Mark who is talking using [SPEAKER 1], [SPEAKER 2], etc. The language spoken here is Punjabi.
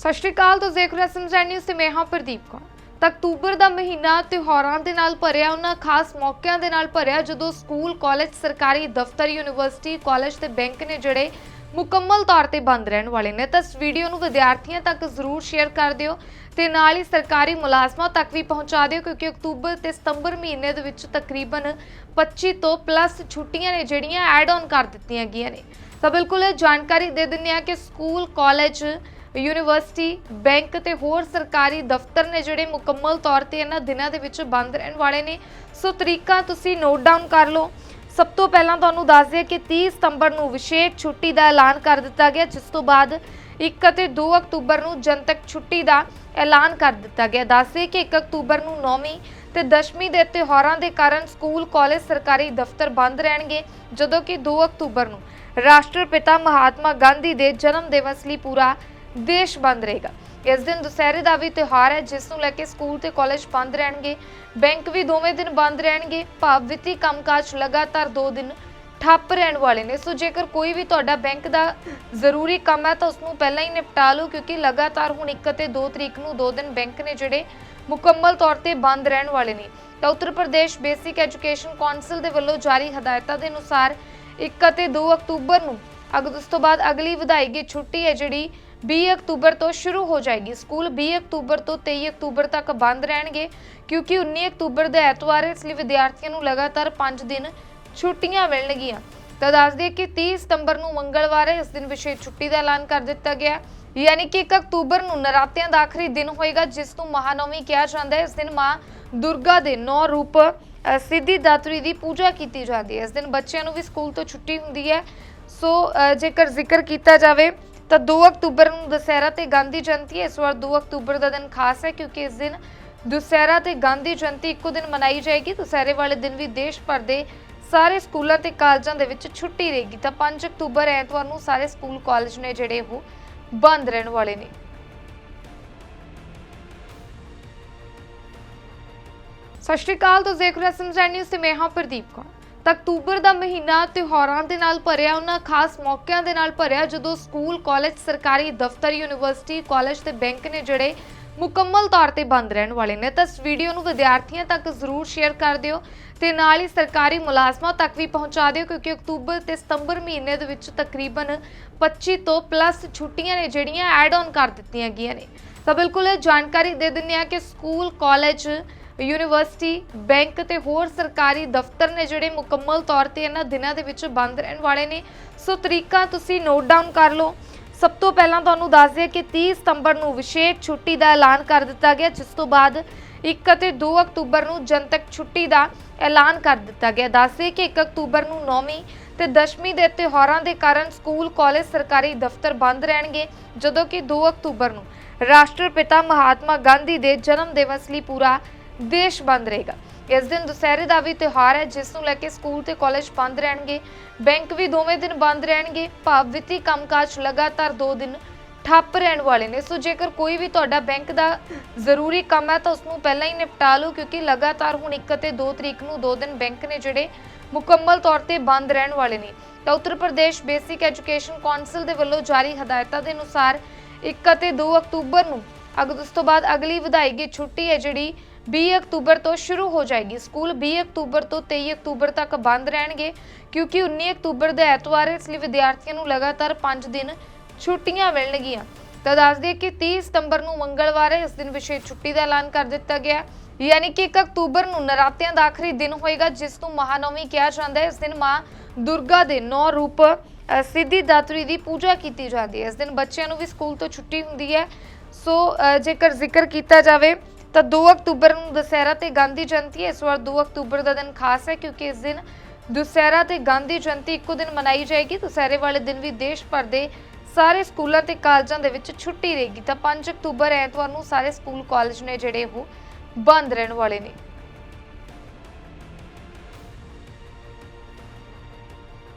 [SPEAKER 1] ਸਤਿ ਸ਼੍ਰੀ ਅਕਾਲ, ਤੁਸੀਂ ਦੇਖ ਰਹੇ ਹੋ ਸਮਝਾ ਨਿਊਜ਼ ਤੇ ਮੈਂ ਹਾਂ ਪ੍ਰਦੀਪ ਕੌਰ। ਤਾਂ ਅਕਤੂਬਰ ਦਾ ਮਹੀਨਾ ਤਿਉਹਾਰਾਂ ਦੇ ਨਾਲ ਭਰਿਆ, ਉਹਨਾਂ ਖਾਸ ਮੌਕਿਆਂ ਦੇ ਨਾਲ ਭਰਿਆ, ਜਦੋਂ ਸਕੂਲ, ਕਾਲਜ, ਸਰਕਾਰੀ ਦਫ਼ਤਰ, ਯੂਨੀਵਰਸਿਟੀ, ਕਾਲਜ ਤੇ ਬੈਂਕ ਨੇ ਜਿਹੜੇ ਮੁਕੰਮਲ ਤੌਰ ਤੇ ਬੰਦ ਰਹਿਣ ਵਾਲੇ ਨੇ। ਤਾਂ ਇਸ ਵੀਡੀਓ ਨੂੰ ਵਿਦਿਆਰਥੀਆਂ ਤੱਕ ਜ਼ਰੂਰ ਸ਼ੇਅਰ ਕਰ ਦਿਓ ਤੇ ਨਾਲ ਹੀ ਸਰਕਾਰੀ ਮੁਲਾਜ਼ਮਾਂ ਤੱਕ ਵੀ ਪਹੁੰਚਾ ਦਿਓ, ਕਿਉਂਕਿ ਅਕਤੂਬਰ ਤੇ ਸਤੰਬਰ ਮਹੀਨੇ ਦੇ ਵਿੱਚ ਤਕਰੀਬਨ 25 ਤੋਂ ਪਲੱਸ ਛੁੱਟੀਆਂ ਨੇ ਜਿਹੜੀਆਂ ਐਡ ਆਨ ਕਰ ਦਿੱਤੀਆਂ ਗਈਆਂ ਨੇ। ਤਾਂ ਬਿਲਕੁਲ ਇਹ ਜਾਣਕਾਰੀ ਦੇ ਦਿੰਦੇ ਆ ਕਿ ਸਕੂਲ, ਕਾਲਜ ਯੂਨੀਵਰਸਿਟੀ, ਬੈਂਕ ਤੇ ਹੋਰ ਸਰਕਾਰੀ ਦਫ਼ਤਰ ਨੇ ਜਿਹੜੇ ਮੁਕੰਮਲ ਤੌਰ ਤੇ ਇਹਨਾਂ ਦਿਨਾਂ ਦੇ ਵਿੱਚ ਬੰਦ ਰਹਿਣ ਵਾਲੇ ਨੇ। ਸੋ ਤਰੀਕਾ ਤੁਸੀਂ ਨੋਟ ਡਾਊਨ ਕਰ ਲਓ। ਸਭ ਤੋਂ ਪਹਿਲਾਂ ਤੁਹਾਨੂੰ ਦੱਸ ਦਈਏ ਕਿ 30 ਸਤੰਬਰ ਨੂੰ ਵਿਸ਼ੇਸ਼ ਛੁੱਟੀ ਦਾ ਐਲਾਨ ਕਰ ਦਿੱਤਾ ਗਿਆ, ਜਿਸ ਤੋਂ ਬਾਅਦ 1 ਅਤੇ 2 ਅਕਤੂਬਰ ਨੂੰ ਜਨਤਕ ਛੁੱਟੀ ਦਾ ਐਲਾਨ ਕਰ ਦਿੱਤਾ ਗਿਆ। ਦੱਸਦੇ ਕਿ 1 ਅਕਤੂਬਰ ਨੂੰ 9ਵੀਂ ਤੇ 10ਵੀਂ ਦੇ ਤਿਉਹਾਰਾਂ ਦੇ ਕਾਰਨ ਸਕੂਲ, ਕਾਲਜ, ਸਰਕਾਰੀ ਦਫ਼ਤਰ ਬੰਦ ਰਹਿਣਗੇ, ਜਦੋਂ ਕਿ 2 ਅਕਤੂਬਰ ਨੂੰ। ਰਾਸ਼ਟਰਪਿਤਾ ਮਹਾਤਮਾ ਗਾਂਧੀ ਦੇ ਜਨਮ ਦਿਵਸ ਲਈ ਪੂਰਾ ਦੇਸ਼ ਬੰਦ ਰਹੇਗਾ। ਇਸ ਦਿਨ ਦੁਸਹਿਰੇ ਦਾ ਵੀ ਤਿਉਹਾਰ ਹੈ, ਜਿਸ ਨੂੰ ਲੈ ਕੇ ਸਕੂਲ ਤੇ ਕਾਲਜ ਬੰਦ ਰਹਿਣਗੇ, ਬੈਂਕ ਵੀ ਦੋਵੇਂ ਦਿਨ ਬੰਦ ਰਹਿਣਗੇ ਭਾਵ ਵਿੱਤੀ ਕੰਮਕਾਜ ਲਗਾਤਾਰ 2 ਦਿਨ ਠੱਪ ਰਹਿਣ ਵਾਲੇ ਨੇ। ਸੋ ਜੇਕਰ ਕੋਈ ਵੀ ਤੁਹਾਡਾ ਬੈਂਕ ਦਾ ਜ਼ਰੂਰੀ ਕੰਮ ਹੈ, ਤਾਂ ਉਸ ਨੂੰ ਪਹਿਲਾਂ ਹੀ ਨਿਪਟਾ ਲਓ, ਕਿਉਂਕਿ ਲਗਾਤਾਰ ਹੁਣ 1 ਅਤੇ 2 ਤਰੀਕ ਨੂੰ ਦੋ ਦਿਨ ਬੈਂਕ ਨੇ ਜਿਹੜੇ ਮੁਕੰਮਲ ਤੌਰ ਤੇ ਬੰਦ ਰਹਿਣ ਵਾਲੇ ਨੇ। ਤਾਂ Uttar Pradesh basic education council ਦੇ ਵੱਲੋਂ ਜਾਰੀ ਹਦਾਇਤਾਂ ਦੇ ਅਨੁਸਾਰ 1 ਅਤੇ 2 ਅਕਤੂਬਰ ਨੂੰ ਅਗਰ ਉਸ ਤੋਂ ਬਾਅਦ ਅਗਲੀ ਵਧਾਈ ਗਈ ਛੁੱਟੀ ਹੈ, ਜਿਹੜੀ 20 ਅਕਤੂਬਰ ਤੋਂ ਸ਼ੁਰੂ ਹੋ ਜਾਏਗੀ ਸਕੂਲ। 20 ਅਕਤੂਬਰ ਤੋਂ 23 ਅਕਤੂਬਰ ਤੱਕ ਬੰਦ ਰਹਿਣਗੇ, ਕਿਉਂਕਿ 19 ਅਕਤੂਬਰ ਦਾ ਐਤਵਾਰ ਹੈ ਇਸ ਲਈ ਵਿਦਿਆਰਥੀਆਂ ਨੂੰ ਲਗਾਤਾਰ 5 ਦਿਨ ਛੁੱਟੀਆਂ ਮਿਲਣਗੀਆਂ। ਤਾਂ ਦੱਸ ਦਈਏ ਕਿ 30 ਸਤੰਬਰ ਨੂੰ ਮੰਗਲਵਾਰ ਹੈ ਇਸ ਦਿਨ ਵਿਸ਼ੇਸ਼ ਛੁੱਟੀ ਦਾ ਐਲਾਨ ਕਰ ਦਿੱਤਾ ਗਿਆ। ਯਾਨੀ ਕਿ 1 ਅਕਤੂਬਰ ਨੂੰ ਨਰਾਤਿਆਂ ਦਾ ਆਖਰੀ ਦਿਨ ਹੋਏਗਾ, ਜਿਸ ਨੂੰ ਮਹਾਨਵਮੀ ਕਿਹਾ ਜਾਂਦਾ ਹੈ। ਇਸ ਦਿਨ ਮਾਂ ਦੁਰਗਾ ਦੇ ਨੌ ਰੂਪ ਸਿੱਧੀ ਦਾਤਰੀ ਦੀ ਪੂਜਾ ਕੀਤੀ ਜਾਂਦੀ ਹੈ। ਇਸ ਦਿਨ ਬੱਚਿਆਂ ਨੂੰ ਵੀ ਸਕੂਲ ਤੋਂ ਛੁੱਟੀ ਹੁੰਦੀ ਹੈ। ਸੋ ਜੇਕਰ ਜ਼ਿਕਰ ਕੀਤਾ ਜਾਵੇ ਤਾਂ 2 ਅਕਤੂਬਰ ਨੂੰ ਦੁਸਹਿਰਾ ਤੇ ਗਾਂਧੀ ਜਯੰਤੀ ਹੈ ਇਸ ਵਾਰ 2 ਅਕਤੂਬਰ ਦਾ ਦਿਨ ਖਾਸ ਹੈ ਕਿਉਂਕਿ ਇਸ ਦਿਨ ਦੁਸਹਿਰਾ ਤੇ ਗਾਂਧੀ ਜਯੰਤੀ ਇੱਕੋ ਦਿਨ ਮਨਾਈ ਜਾਏਗੀ। ਦੁਸਹਿਰੇ ਵਾਲੇ ਦਿਨ ਵੀ ਦੇਸ਼ ਭਰ ਦੇ ਸਾਰੇ ਸਕੂਲਾਂ ਤੇ ਕਾਲਜਾਂ ਦੇ ਵਿੱਚ ਛੁੱਟੀ ਰਹੇਗੀ। ਤਾਂ 5 ਅਕਤੂਬਰ ਐਤਵਾਰ ਨੂੰ ਸਾਰੇ ਸਕੂਲ ਕਾਲਜ ਨੇ ਜਿਹੜੇ ਉਹ ਬੰਦ ਰਹਿਣ ਵਾਲੇ ਨੇ। ਸਤਿ ਸ਼੍ਰੀ ਅਕਾਲ, ਤੁਸੀਂ ਦੇਖ ਰਹੇ ਹੋ ਸਮਝਾ ਨਿਊਜ਼ ਤੇ ਮੈਂ ਹਾਂ ਪ੍ਰਦੀਪ ਕੌਰ। ਤਾਂ ਅਕਤੂਬਰ ਦਾ ਮਹੀਨਾ ਤਿਉਹਾਰਾਂ ਦੇ ਨਾਲ ਭਰਿਆ, ਉਹਨਾਂ ਖਾਸ ਮੌਕਿਆਂ ਦੇ ਨਾਲ ਭਰਿਆ, ਜਦੋਂ ਸਕੂਲ, ਕਾਲਜ, ਸਰਕਾਰੀ ਦਫ਼ਤਰ, ਯੂਨੀਵਰਸਿਟੀ, ਕਾਲਜ ਤੇ ਬੈਂਕ ਨੇ ਜਿਹੜੇ ਮੁਕੰਮਲ ਤੌਰ ਤੇ ਬੰਦ ਰਹਿਣ ਵਾਲੇ ਨੇ। ਤਾਂ ਇਸ ਵੀਡੀਓ ਨੂੰ ਵਿਦਿਆਰਥੀਆਂ ਤੱਕ ਜ਼ਰੂਰ ਸ਼ੇਅਰ ਕਰ ਦਿਓ ਤੇ ਨਾਲ ਹੀ ਸਰਕਾਰੀ ਮੁਲਾਜ਼ਮਾਂ ਤੱਕ ਵੀ ਪਹੁੰਚਾ ਦਿਓ, ਕਿਉਂਕਿ ਅਕਤੂਬਰ ਤੇ ਸਤੰਬਰ ਮਹੀਨੇ ਦੇ ਵਿੱਚ ਤਕਰੀਬਨ 25 ਤੋਂ ਪਲੱਸ ਛੁੱਟੀਆਂ ਨੇ ਜਿਹੜੀਆਂ ਐਡ ਆਨ ਕਰ ਦਿੱਤੀਆਂ ਗਈਆਂ ਨੇ। ਤਾਂ ਬਿਲਕੁਲ ਇਹ ਜਾਣਕਾਰੀ ਦੇ ਦਿੰਦੇ ਆ ਕਿ ਸਕੂਲ, ਕਾਲਜ ਯੂਨੀਵਰਸਿਟੀ ਬੈਂਕ ਤੇ ਹੋਰ ਸਰਕਾਰੀ ਦਫ਼ਤਰ ਨੇ ਜਿਹੜੇ ਮੁਕੰਮਲ ਤੌਰ ਤੇ ਇਹਨਾਂ ਦਿਨਾਂ ਦੇ ਵਿੱਚ ਬੰਦ ਰਹਿਣ ਵਾਲੇ ਨੇ। ਸੋ ਤਰੀਕਾ ਤੁਸੀਂ ਨੋਟ ਡਾਊਨ ਕਰ ਲਓ। ਸਭ ਤੋਂ ਪਹਿਲਾਂ ਤੁਹਾਨੂੰ ਦੱਸ ਦਈਏ ਕਿ 30 ਸਤੰਬਰ ਨੂੰ ਵਿਸ਼ੇਸ਼ ਛੁੱਟੀ ਦਾ ਐਲਾਨ ਕਰ ਦਿੱਤਾ ਗਿਆ, ਜਿਸ ਤੋਂ ਬਾਅਦ 1 ਅਤੇ 2 ਅਕਤੂਬਰ ਨੂੰ ਜਨਤਕ ਛੁੱਟੀ ਦਾ ਐਲਾਨ ਕਰ ਦਿੱਤਾ ਗਿਆ। ਦੱਸਦੇ ਕਿ 1 ਅਕਤੂਬਰ ਨੂੰ 9ਵੀਂ ਤੇ 10ਵੀਂ ਦੇ ਤਿਉਹਾਰਾਂ ਦੇ ਕਾਰਨ ਸਕੂਲ, ਕਾਲਜ, ਸਰਕਾਰੀ ਦਫ਼ਤਰ ਬੰਦ ਰਹਿਣਗੇ, ਜਦੋਂ ਕਿ 2 ਅਕਤੂਬਰ ਨੂੰ। ਰਾਸ਼ਟਰਪਿਤਾ ਮਹਾਤਮਾ ਗਾਂਧੀ ਦੇ ਜਨਮ ਦਿਵਸ ਲਈ ਪੂਰਾ ਦੇਸ਼ ਬੰਦ ਰਹੇਗਾ। ਇਸ ਦਿਨ ਦੁਸਹਿਰੇ ਦਾ ਵੀ ਤਿਉਹਾਰ ਹੈ, ਜਿਸ ਨੂੰ ਲੈ ਕੇ ਸਕੂਲ ਤੇ ਕਾਲਜ ਬੰਦ ਰਹਿਣਗੇ। ਬੈਂਕ ਵੀ ਦੋਵੇਂ ਦਿਨ ਬੰਦ ਰਹਿਣਗੇ। ਭਾਵ ਵਿੱਤੀ ਕੰਮਕਾਜ ਲਗਾਤਾਰ 2 ਦਿਨ ਠੱਪ ਰਹਿਣ ਵਾਲੇ ਨੇ। ਸੋ ਜੇਕਰ ਕੋਈ ਵੀ ਤੁਹਾਡਾ ਬੈਂਕ ਦਾ ਜ਼ਰੂਰੀ ਕੰਮ ਹੈ, ਤਾਂ ਉਸ ਨੂੰ ਪਹਿਲਾਂ ਹੀ ਨਿਪਟਾ ਲਓ, ਕਿਉਂਕਿ ਲਗਾਤਾਰ ਹੁਣ 1 ਅਤੇ 2 ਤਰੀਕ ਨੂੰ ਦੋ ਦਿਨ ਬੈਂਕ ਨੇ ਜਿਹੜੇ ਮੁਕੰਮਲ ਤੌਰ ਤੇ ਬੰਦ ਰਹਿਣ ਵਾਲੇ ਨੇ। ਤਾਂ Uttar Pradesh basic education council ਦੇ ਵੱਲੋਂ ਜਾਰੀ ਹਦਾਇਤਾਂ ਦੇ ਅਨੁਸਾਰ 1 ਅਤੇ 2 ਅਕਤੂਬਰ ਨੂੰ ਅਗਰ ਉਸ ਤੋਂ ਬਾਅਦ ਅਗਲੀ ਵਧਾਈ ਗਈ ਛੁੱਟੀ ਹੈ, ਜਿਹੜੀ 20 ਅਕਤੂਬਰ ਤੋਂ ਸ਼ੁਰੂ ਹੋ ਜਾਏਗੀ ਸਕੂਲ। 20 ਅਕਤੂਬਰ ਤੋਂ 23 ਅਕਤੂਬਰ ਤੱਕ ਬੰਦ ਰਹਿਣਗੇ ਕਿਉਂਕਿ 19 ਅਕਤੂਬਰ ਦਾ ਐਤਵਾਰ ਹੈ ਇਸ ਲਈ ਵਿਦਿਆਰਥੀਆਂ ਨੂੰ ਲਗਾਤਾਰ 5 ਦਿਨ ਛੁੱਟੀਆਂ ਮਿਲਣਗੀਆਂ। ਤਾਂ ਦੱਸ ਦਈਏ ਕਿ 30 ਸਤੰਬਰ ਨੂੰ ਮੰਗਲਵਾਰ ਹੈ ਇਸ ਦਿਨ ਵਿਸ਼ੇਸ਼ ਛੁੱਟੀ ਦਾ ਐਲਾਨ ਕਰ ਦਿੱਤਾ ਗਿਆ। ਯਾਨੀ ਕਿ 1 ਅਕਤੂਬਰ ਨੂੰ ਨਰਾਤਿਆਂ ਦਾ ਆਖਰੀ ਦਿਨ ਹੋਏਗਾ, ਜਿਸ ਨੂੰ ਮਹਾਨਵਮੀ ਕਿਹਾ ਜਾਂਦਾ ਹੈ। ਇਸ ਦਿਨ ਮਾਂ ਦੁਰਗਾ ਦੇ ਨੌ ਰੂਪ ਸਿੱਧੀ ਦਾਤਰੀ ਦੀ ਪੂਜਾ ਕੀਤੀ ਜਾਂਦੀ ਹੈ। ਇਸ ਦਿਨ ਬੱਚਿਆਂ ਨੂੰ ਵੀ ਸਕੂਲ ਤੋਂ ਛੁੱਟੀ ਹੁੰਦੀ ਹੈ। ਸੋ ਜੇਕਰ ਜ਼ਿਕਰ ਕੀਤਾ ਜਾਵੇ ਤਾਂ 2 ਅਕਤੂਬਰ ਨੂੰ ਦੁਸਹਿਰਾ ਤੇ ਗਾਂਧੀ ਜਯੰਤੀ ਹੈ। ਇਸ ਵਾਰ 2 ਅਕਤੂਬਰ ਦਾ ਦਿਨ ਖਾਸ ਹੈ ਕਿਉਂਕਿ ਇਸ ਦਿਨ ਦੁਸਹਿਰਾ ਤੇ ਗਾਂਧੀ ਜਯੰਤੀ ਇੱਕੋ ਦਿਨ ਮਨਾਈ ਜਾਏਗੀ। ਦੁਸਹਿਰੇ ਵਾਲੇ ਦਿਨ ਵੀ ਦੇਸ਼ ਭਰ ਦੇ ਸਾਰੇ ਸਕੂਲਾਂ ਤੇ ਕਾਲਜਾਂ ਦੇ ਵਿੱਚ ਛੁੱਟੀ ਰਹੇਗੀ। ਤਾਂ 5 ਅਕਤੂਬਰ ਐਤਵਾਰ ਨੂੰ ਸਾਰੇ ਸਕੂਲ ਕਾਲਜ ਨੇ ਜਿਹੜੇ ਉਹ ਬੰਦ ਰਹਿਣ ਵਾਲੇ ਨੇ।